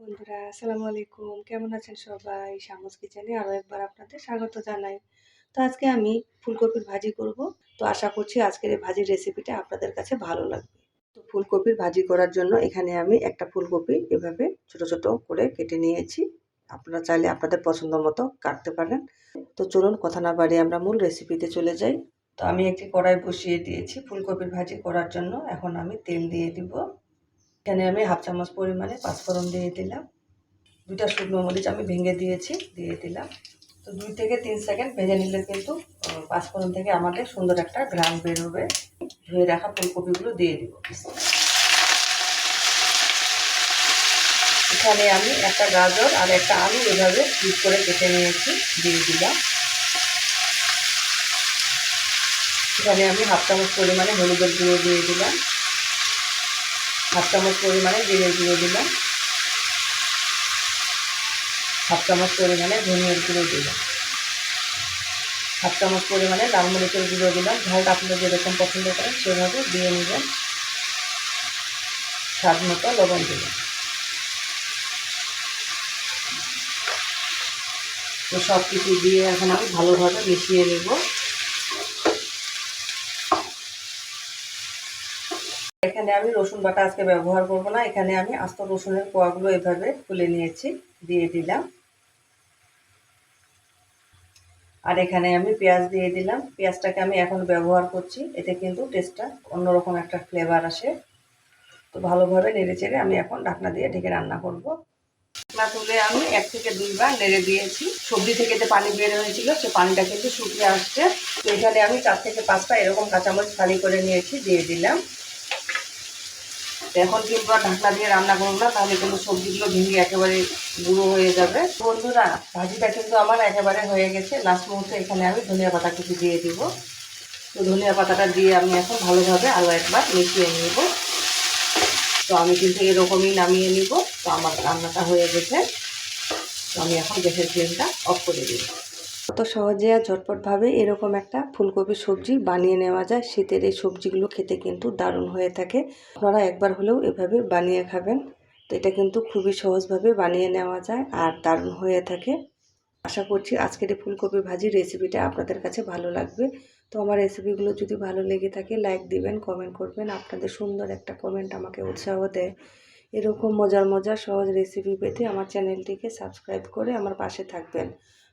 বন্ধুরা, আসসালামু আলাইকুম। কেমন আছেন সবাই? শামুস কিচেনে আরও একবার আপনাদের স্বাগত জানাই। তো আজকে আমি ফুলকপির ভাজি করব। তো আশা করছি আজকের এই ভাজির রেসিপিটা আপনাদের কাছে ভালো লাগবে। তো ফুলকপির ভাজি করার জন্য এখানে আমি একটা ফুলকপি এভাবে ছোট ছোট করে কেটে নিয়েছি। আপনারা চাইলে আপনাদের পছন্দ মতো কাটতে পারেন। তো চলুন, কথা না বাড়িয়ে আমরা মূল রেসিপিতে চলে যাই। তো আমি একটি কড়াই বসিয়ে দিয়েছি ফুলকপির ভাজি করার জন্য। এখন আমি তেল দিয়ে দিব। এখানে আমি হাফ চামচ পরিমাণে পাঁচফোড়ন দিয়ে দিলাম। দুইটা শুকনো মরিচ আমি ভেঙে দিয়েছি, দিয়ে দিলাম। তো দুই থেকে তিন সেকেন্ড ভেজে নিলে কিন্তু পাঁচফোড়ন থেকে আমাদের সুন্দর একটা গ্রাম বেরোবে। ধুয়ে রাখা ফুলকপিগুলো দিয়ে দিব। এখানে আমি একটা গাজর আর একটা আলু এভাবে পিস করে কেটে নিয়েছি, দিয়ে দিলাম। এখানে আমি হাফ চামচ পরিমাণে হলুদের গুঁড়ো দিয়ে দিলাম। হাফ চামচ পরিমাণে জিরে গুঁড়ো দিলাম। হাফ চামচ পরিমাণে ধনিয়ার গুঁড়ো দিলাম। হাফ চামচ পরিমাণে লাল মরিচের গুঁড়ো দিলাম। ঝালটা আপনারা যেরকম পছন্দ করেন সেভাবে দিয়ে নেবেন। স্বাদ মতো লবণ দিলাম। তো সব কিছু দিয়ে এখন আমি ভালোভাবে মিশিয়ে নেব। এখানে আমি রসুন বাটা আজকে ব্যবহার করব না। এখানে আমি আস্ত রসুনের কোয়াগুলো এভাবে খুলে নিয়েছি, দিয়ে দিলাম। আর এখানে আমি পেঁয়াজ দিয়ে দিলাম। পেঁয়াজটাকে আমি এখন ব্যবহার করছি, এতে কিন্তু টেস্টটা অন্যরকম একটা ফ্লেভার আসে। তো ভালোভাবে নেড়ে চেড়ে আমি এখন ঢাকনা দিয়ে ঢেকে রান্না করব। ঢাকনা তুলে আমি এক থেকে দুইবার নেড়ে দিয়েছি। সবজি থেকে যে পানি বের হয়েছিল, সে পানিটা কিন্তু শুকিয়ে আসছে। তো এখানে আমি চার থেকে পাঁচটা এরকম কাঁচামরিচ খালি করে নিয়েছি, দিয়ে দিলাম। এখন কিন্তু আর ঢাকনা দিয়ে রান্না করব না? তাহলে কিন্তু সবজিগুলো ভেঙে একেবারে গুঁড়ো হয়ে যাবে। বন্ধুরা, ভাজিটা কিন্তু আমার একেবারে হয়ে গেছে। লাস্ট মুহূর্তে এখানে আমি ধনিয়া পাতা কিছু দিয়ে দিব। তো ধনিয়া পাতাটা দিয়ে আমি এখন ভালোভাবে আরও একবার মিশিয়ে নিব। তো আমি কিন্তু এরকমই নামিয়ে নিব। তো আমার রান্নাটা হয়ে গেছে। তো আমি এখন গ্যাসের ফ্লেমটা অফ করে দিব কত সহজে আর ঝটপটভাবে এরকম একটা ফুলকপি সবজি বানিয়ে নেওয়া যায়। শীতের এই সবজিগুলো খেতে কিন্তু দারুণ হয়ে থাকে। আপনারা একবার হলেও এভাবে বানিয়ে খাবেন। তো এটা কিন্তু খুবই সহজভাবে বানিয়ে নেওয়া যায় আর দারুণ হয়ে থাকে। আশা করছি আজকের এই ফুলকপি ভাজির রেসিপিটা আপনাদের কাছে ভালো লাগবে। তো আমার রেসিপিগুলো যদি ভালো লেগে থাকে, লাইক দিবেন, কমেন্ট করবেন। আপনাদের সুন্দর একটা কমেন্ট আমাকে উৎসাহ দেয়। এরকম মজার মজার সহজ রেসিপি পেতে আমার চ্যানেলটিকে সাবস্ক্রাইব করে আমার পাশে থাকবেন।